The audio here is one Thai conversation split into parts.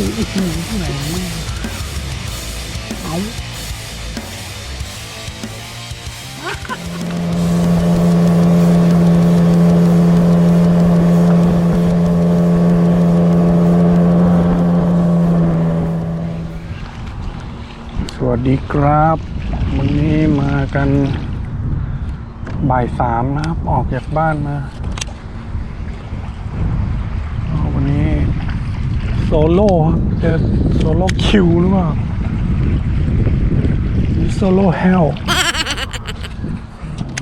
อ้โหแรงมากเอาสวัสดีครับ วันนี้มากันบ่ายสามนะครับ ออกจากบ้านมาวันนี้ โซโล่ครับจะโซโล่คิวหรือเปล่าโซโล่เฮล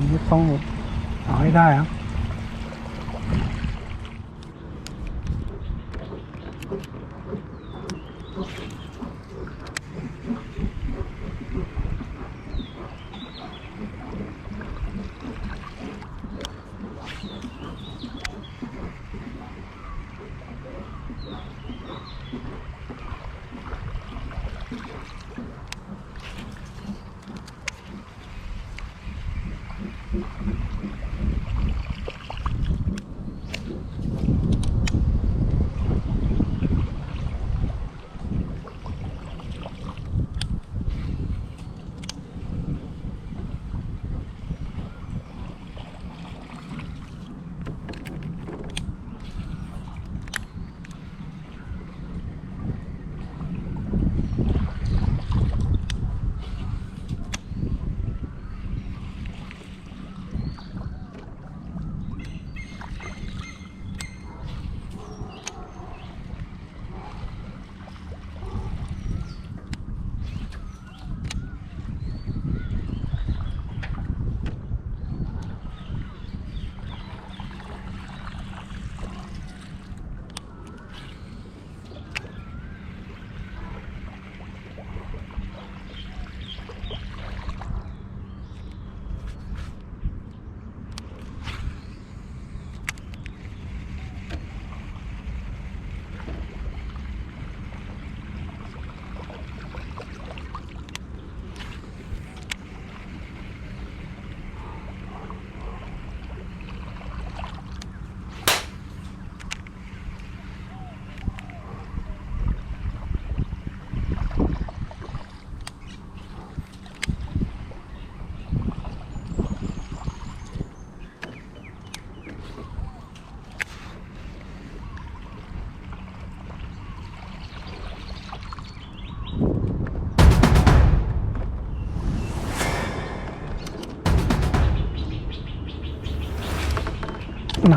นี่ต้องเอาให้ได้ครับ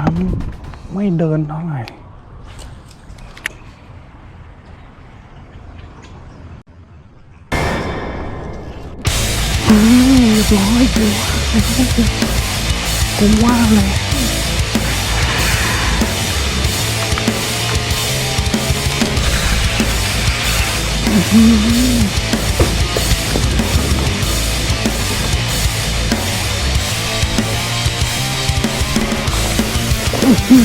น้ำไม่เดินเท่าไหร่เรียบร้อยกูกูว่าเลยอื โซ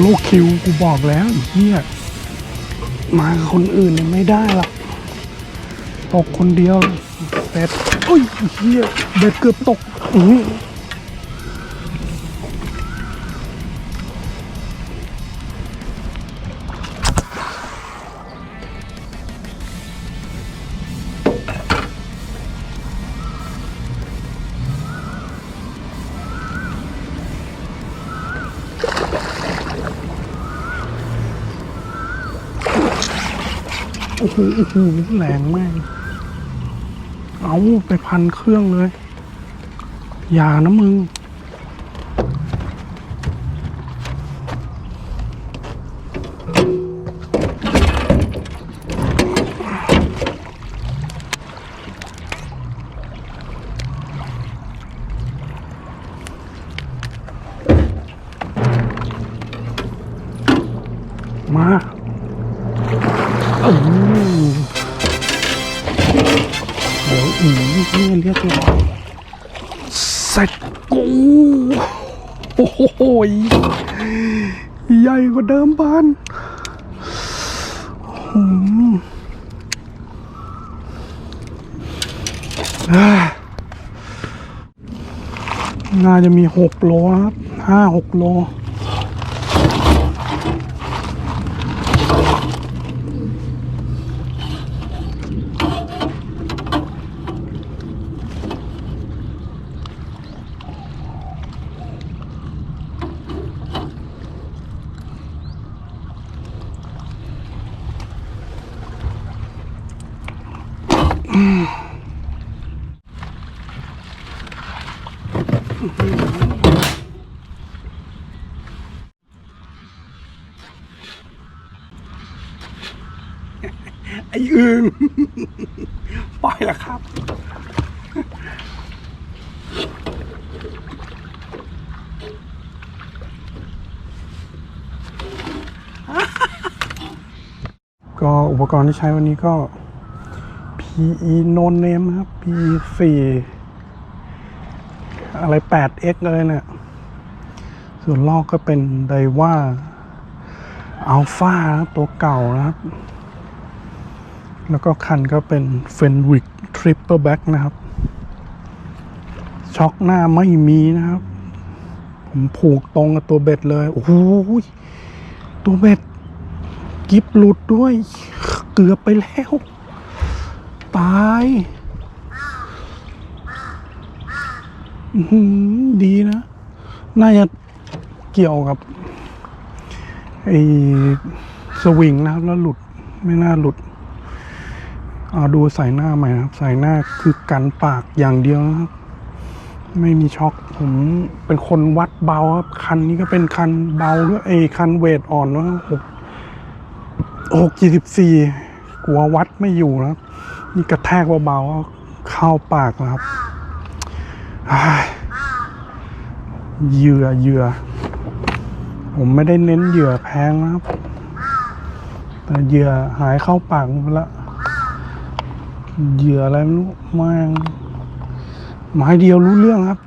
โลคิวกูบอกแล้วไอ้เฮียมาคนอื่นเนี่ยไม่ได้หรอกตกคนเดียว เบ็ดโอ้ยเฮียเบ็ดเกือบตกอือโอ้โหแรงมาก เอาไปพันเครื่องเลย อย่านะมึง มาเอ นี่เรียกร้อยเสร็จกูโอ้โหใหญ่กว่าเดิมบ้านน่าจะมีหกโลครับห้าหกโล ไอ้อึงปล่อยล้วครับ ก็อุปกรณ์ที่ใช้วันนี้ก็ PE no name นะครับ PE 4อะไร 8X เลยเนี่ยส่วนลอกก็เป็นไดว่าอัลฟาตัวเก่านะครับ แล้วก็คันก็เป็นเฟนวิกทริปเปอร์แบ็กนะครับ ช็อคหน้าไม่มีนะครับ ผมผูกตรงกับตัวเบ็ดเลย โอ้โหตัวเบ็ด กิฟหลุดด้วย เกือบไปแล้ว ตายดีนะ น่าจะเกี่ยวกับไอ้สวิงนะครับ แล้วหลุดไม่น่าหลุดเอาดูใส่หน้าใหม่นะครับใส่หน้าคือกันปากอย่างเดียวนะครับ ไม่มีช็อคผมเป็นคนวัดเบาครับ คันนี้ก็เป็นคันเบาด้วยไอ้คันเวทอ่อนนะครับหกหกยี่สิบสี่กลัววัดไม่อยู่นะครับ นี่กระแทกเบาๆเข้าปากนะครับเหยื่อเหยื่อ ผมไม่ได้เน้นเหยื่อแพงนะครับ แต่เหยื่อหายเข้าปากหมดละเหยื่ออะไรไม่รู้แม่งไม้เดียวรู้เรื่องครับ